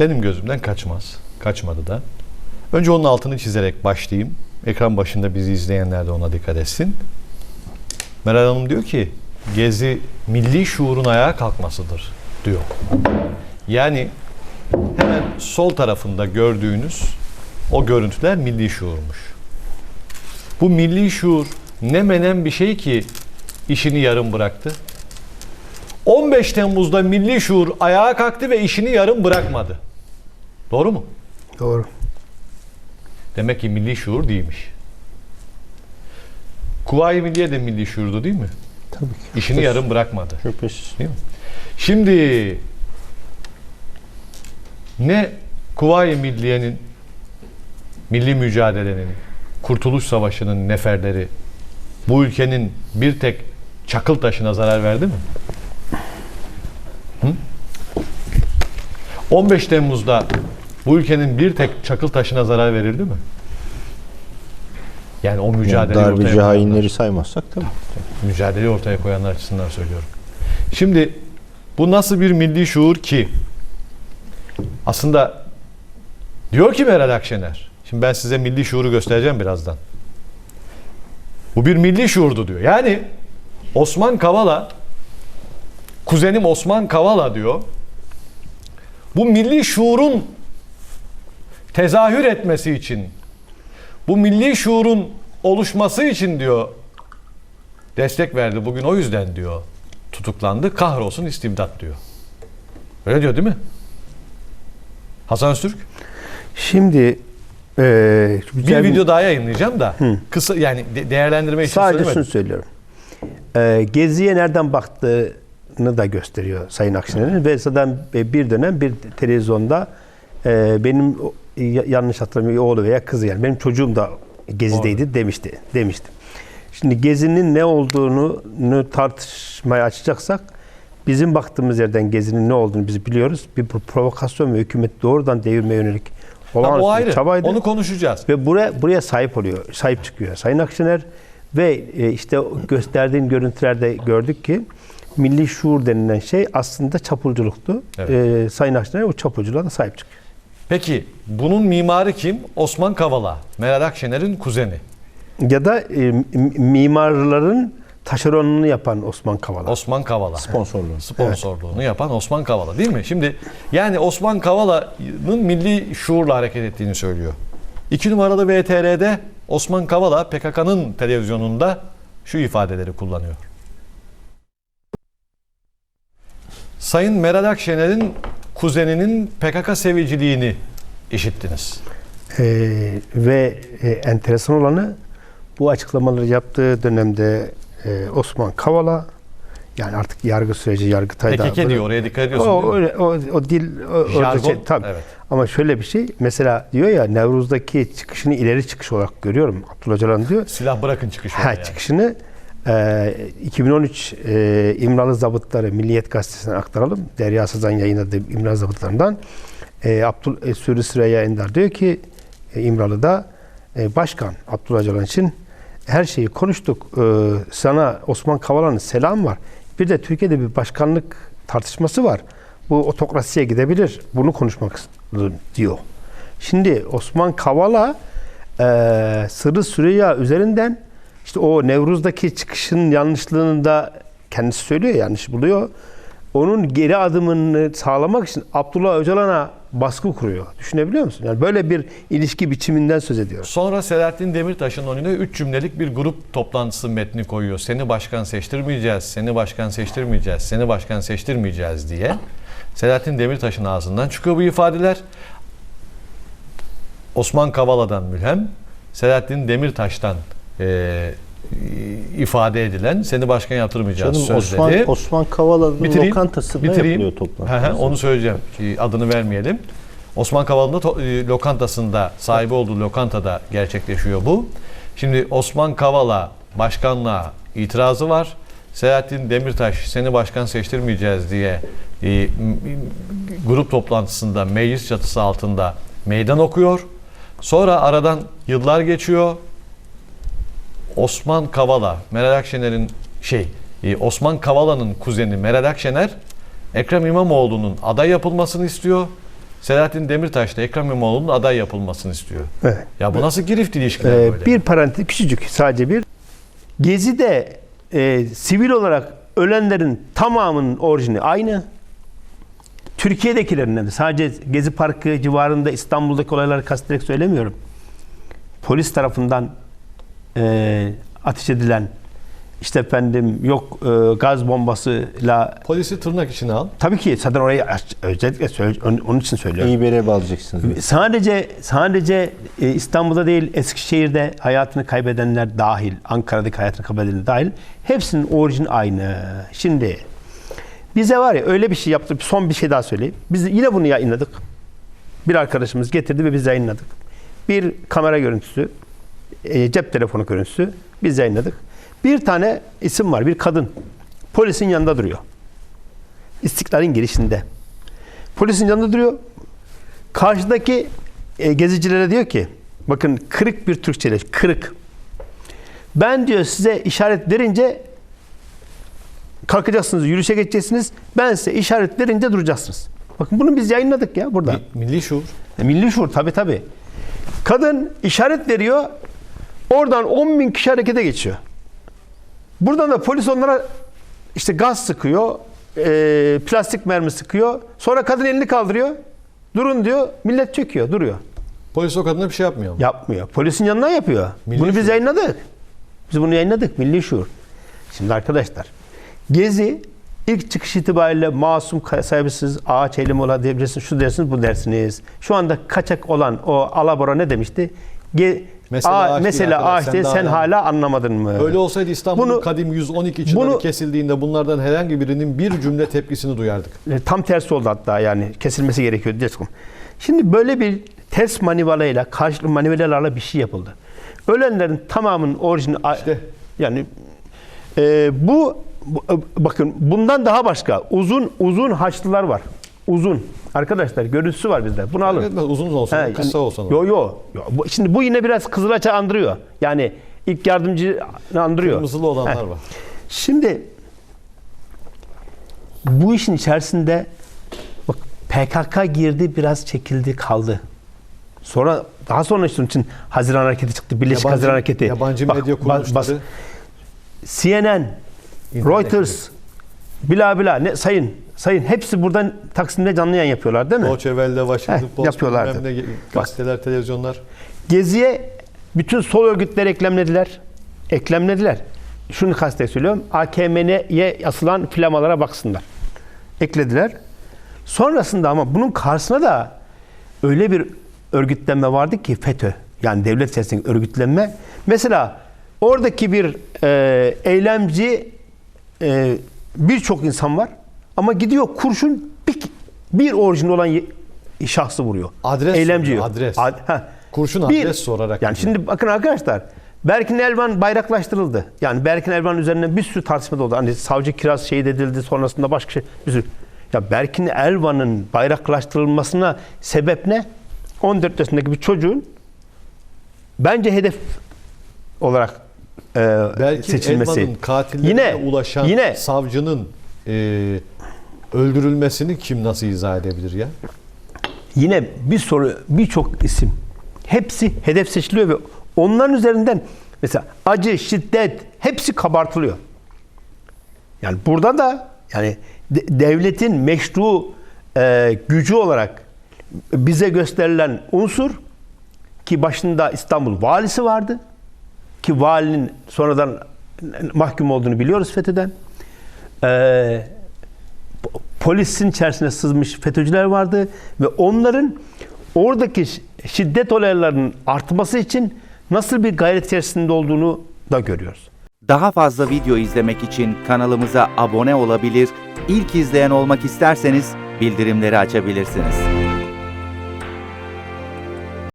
benim gözümden kaçmaz. Kaçmadı da. Önce onun altını çizerek başlayayım. Ekran başında bizi izleyenler de ona dikkat etsin. Meral Hanım diyor ki gezi milli şuurun ayağa kalkmasıdır diyor. Yani hemen sol tarafında gördüğünüz o görüntüler milli şuurmuş. Bu milli şuur ne menen bir şey ki işini yarım bıraktı. 15 Temmuz'da milli şuur ayağa kalktı ve işini yarım bırakmadı. Doğru mu? Doğru. Demek ki milli şuur değilmiş. Kuvayi Milliye de milli şuurdu değil mi? Tabii ki. İşini yarım bırakmadı. Şüphesiz. Değil mi? Şimdi ne Kuvayi Milliye'nin milli mücadelenin, Kurtuluş Savaşı'nın neferleri bu ülkenin bir tek çakıl taşına zarar verdi mi? Hı? 15 Temmuz'da bu ülkenin bir tek çakıl taşına zarar verildi mi? Yani o Yani mücadeleyi ortaya darbeci koyanlar hainleri saymazsak tabii. mücadeleyi ortaya koyanlar açısından söylüyorum. Şimdi bu nasıl bir milli şuur ki? Aslında diyor ki Meral Akşener. Şimdi ben size milli şuuru göstereceğim birazdan. Bu bir milli şuurdu diyor. Yani Osman Kavala kuzenim Osman Kavala diyor. Bu milli şuurun tezahür etmesi için bu milli şuurun oluşması için diyor destek verdi. Bugün o yüzden diyor tutuklandı. Kahrolsun istibdat diyor. Öyle diyor değil mi? Hasan Öztürk. Şimdi e, Bir video daha yayınlayacağım da kısa yani de- değerlendirme için sadece söylemedim. şunu söylüyorum. E, Gezi'ye nereden baktığını da gösteriyor Sayın Akşener'in ve zaten bir dönem bir televizyonda e, benim yanlış hatırlamıyorum oğlu veya kızı yani benim çocuğum da Gezi'deydi demişti demişti. Şimdi Gezi'nin ne olduğunu nu tartışmaya açacaksak bizim baktığımız yerden Gezi'nin ne olduğunu biz biliyoruz. Bir pro- provokasyon ve hükümet doğrudan devirmeye yönelik Tamam, o ayrı. çabaydı. Onu konuşacağız. Ve buraya buraya sahip oluyor, sahip çıkıyor Sayın Akşener ve e, işte o gösterdiğin görüntülerde gördük ki milli şuur denilen şey aslında çapulculuktu. Evet. E, Sayın Akşener o çapulculuğa da sahip çıkıyor. Peki bunun mimarı kim? Osman Kavala. Meral Akşener'in kuzeni. Ya da e, mimarların taşeronunu yapan Osman Kavala. Osman Kavala. Sponsorluğu. Sponsorluğunu yapan Osman Kavala değil mi? Şimdi yani Osman Kavala'nın milli şuurla hareket ettiğini söylüyor. İki numaralı VTR'de Osman Kavala PKK'nın televizyonunda şu ifadeleri kullanıyor. Sayın Meral Akşener'in kuzeninin PKK seviciliğini işittiniz. E, ve e, enteresan olanı bu açıklamaları yaptığı dönemde e, Osman Kavala yani artık yargı süreci Yargıtay'da PKK diyor oraya dikkat ediyorsun O, öyle, o, o dil o, orada Jargon, şey, tabii. evet. Ama şöyle bir şey mesela diyor ya Nevruz'daki çıkışını ileri çıkış olarak görüyorum. Abdullah Öcalan diyor. Silah bırakın çıkış Ha, yani. çıkışını e, 2013 e, İmralı Zabıtları Milliyet Gazetesi'ne aktaralım. Derya Sazan yayınladığı İmralı Zabıtlarından e, Abdul e, Sürü Süreyya Ender diyor ki e, İmralı'da Başkan Abdullah Öcalan için her şeyi konuştuk. Sana Osman Kavala'nın selam var. Bir de Türkiye'de bir başkanlık tartışması var. Bu otokrasiye gidebilir. Bunu konuşmak istiyorum diyor. Şimdi Osman Kavala e, Sırrı Süreyya üzerinden işte o Nevruz'daki çıkışın yanlışlığını da kendisi söylüyor yanlış buluyor. Onun geri adımını sağlamak için Abdullah Öcalan'a baskı kuruyor. Düşünebiliyor musun? Yani böyle bir ilişki biçiminden söz ediyoruz. Sonra Selahattin Demirtaş'ın önüne 3 cümlelik bir grup toplantısı metni koyuyor. Seni başkan seçtirmeyeceğiz, seni başkan seçtirmeyeceğiz, seni başkan seçtirmeyeceğiz diye. Selahattin Demirtaş'ın ağzından çıkıyor bu ifadeler. Osman Kavala'dan mülhem, Selahattin Demirtaş'tan eee, ifade edilen seni başkan yaptırmayacağız Canım sözleri. Osman, Osman Kavala'nın Bitireyim. lokantasında Bitireyim. yapılıyor toplantı. Onu söyleyeceğim. Ki Adını vermeyelim. Osman Kavala'nın e, lokantasında, sahibi olduğu lokantada gerçekleşiyor bu. Şimdi Osman Kavala başkanlığa itirazı var. Selahattin Demirtaş seni başkan seçtirmeyeceğiz diye e, grup toplantısında meclis çatısı altında meydan okuyor. Sonra aradan yıllar geçiyor. Osman Kavala, Meral Akşener'in şey, e, Osman Kavala'nın kuzeni Meral Akşener, Ekrem İmamoğlu'nun aday yapılmasını istiyor. Selahattin Demirtaş da Ekrem İmamoğlu'nun aday yapılmasını istiyor. Evet. Ya bu nasıl girift ilişkiler Ee, böyle? bir parantez küçücük sadece bir. Gezi'de e, sivil olarak ölenlerin tamamının orijini aynı. Türkiye'dekilerinden de sadece Gezi Parkı civarında İstanbul'daki olayları kastederek söylemiyorum. Polis tarafından e, ateş edilen işte efendim yok e, gaz bombasıyla Polisi tırnak içine al. tabii ki zaten orayı özellikle söyle, onun için söylüyorum. İyi bir yere bağlayacaksınız. Sadece sadece e, İstanbul'da değil Eskişehir'de hayatını kaybedenler dahil, Ankara'daki hayatını kaybedenler dahil hepsinin orijini aynı. Şimdi bize var ya öyle bir şey yaptı. Son bir şey daha söyleyeyim. Biz yine bunu yayınladık. Bir arkadaşımız getirdi ve biz yayınladık. Bir kamera görüntüsü, e, cep telefonu görüntüsü biz yayınladık. Bir tane isim var, bir kadın. Polisin yanında duruyor. İstiklal'in girişinde. Polisin yanında duruyor. Karşıdaki e, gezicilere diyor ki bakın kırık bir Türkçeyle kırık. Ben diyor size işaret verince kalkacaksınız, yürüyüşe geçeceksiniz. Ben size işaret verince duracaksınız. Bakın bunu biz yayınladık ya burada. Mi- Milli şuur. E, Milli şuur tabii tabii. Kadın işaret veriyor. Oradan 10 bin kişi harekete geçiyor. Buradan da polis onlara işte gaz sıkıyor. e, plastik mermi sıkıyor. Sonra kadın elini kaldırıyor. Durun diyor. Millet çöküyor, duruyor. Polis o kadına bir şey yapmıyor mu? Yapmıyor. Polisin yanından yapıyor. Milli bunu biz şuur. yayınladık. Biz bunu yayınladık. Milli şuur. Şimdi arkadaşlar Gezi ilk çıkış itibariyle masum sahibitsiz ağaç eğilimi ola diyebilirsiniz. Şu dersiniz bu dersiniz. Şu anda kaçak olan o alabora ne demişti? Ge, Mesele Aa, arkadaş, ağaç sen Sen hala anlamadın mı? Öyle olsaydı İstanbul'un Bunu- kadim 112 çınarı bunu- kesildiğinde bunlardan herhangi birinin bir cümle tepkisini duyardık. E, Tam tersi oldu hatta yani kesilmesi gerekiyordu. Şimdi böyle bir ters manivalayla, karşılıklı manivelalarla bir şey yapıldı. Ölenlerin tamamının orijini İşte. yani e, bu, bu- e, bakın bundan daha başka uzun uzun haçlılar var. Uzun. Arkadaşlar görüntüsü var bizde. Bunu alın. Etmez, uzun olsun, He, kısa olsun. Yo yo. yo. Bu- Şimdi bu yine biraz Kızılaç'ı andırıyor. Yani ilk yardımcı andırıyor. Kırmızılı olanlar He. var. Şimdi bu işin içerisinde bak PKK girdi biraz çekildi kaldı. Sonra daha sonra işte onun için Haziran Hareketi çıktı. Birleşik Yabancı- Haziran Hareketi. Yabancı medya bas- kuruluşları. CNN, Reuters, bila bila ne sayın sayın hepsi buradan Taksim'de canlı yayın yapıyorlar değil mi? Deutsche Welle, Washington Post, yapıyorlardı. ne, gazeteler, televizyonlar. Gezi'ye bütün sol örgütler eklemlediler. Eklemlediler. Şunu kastederek söylüyorum. AKM'ye asılan flamalara baksınlar. Eklediler. Sonrasında ama bunun karşısına da öyle bir örgütlenme vardı ki FETÖ. Yani devlet içerisindeki örgütlenme. Mesela oradaki bir e, eylemci e, birçok insan var ama gidiyor kurşun bir, bir orijinal olan şahsı vuruyor. Adres Eylemci. soruyor, adres. Ad- ha. Kurşun adres sorarak Yani gidiyor. şimdi bakın arkadaşlar. Berkin Elvan bayraklaştırıldı. Yani Berkin Elvan üzerinden bir sürü tartışma da oldu. Hani savcı kiraz şehit edildi sonrasında başka şey bir sürü. Ya Berkin Elvan'ın bayraklaştırılmasına sebep ne? 14 yaşındaki bir çocuğun bence hedef olarak Belki seçilmesi. Elvan'ın katillerine Yine- ulaşan yine- savcının e, öldürülmesini kim nasıl izah edebilir ya? Yine bir soru birçok isim hepsi hedef seçiliyor ve onların üzerinden mesela acı, şiddet hepsi kabartılıyor. Yani burada da yani de- devletin meşru e, gücü olarak bize gösterilen unsur ki başında İstanbul valisi vardı ki valinin sonradan mahkum olduğunu biliyoruz FETÖ'den. Eee polisin içerisine sızmış FETÖ'cüler vardı ve onların oradaki şi- şiddet olaylarının artması için nasıl bir gayret içerisinde olduğunu da görüyoruz. Daha fazla video izlemek için kanalımıza abone olabilir, ilk izleyen olmak isterseniz bildirimleri açabilirsiniz.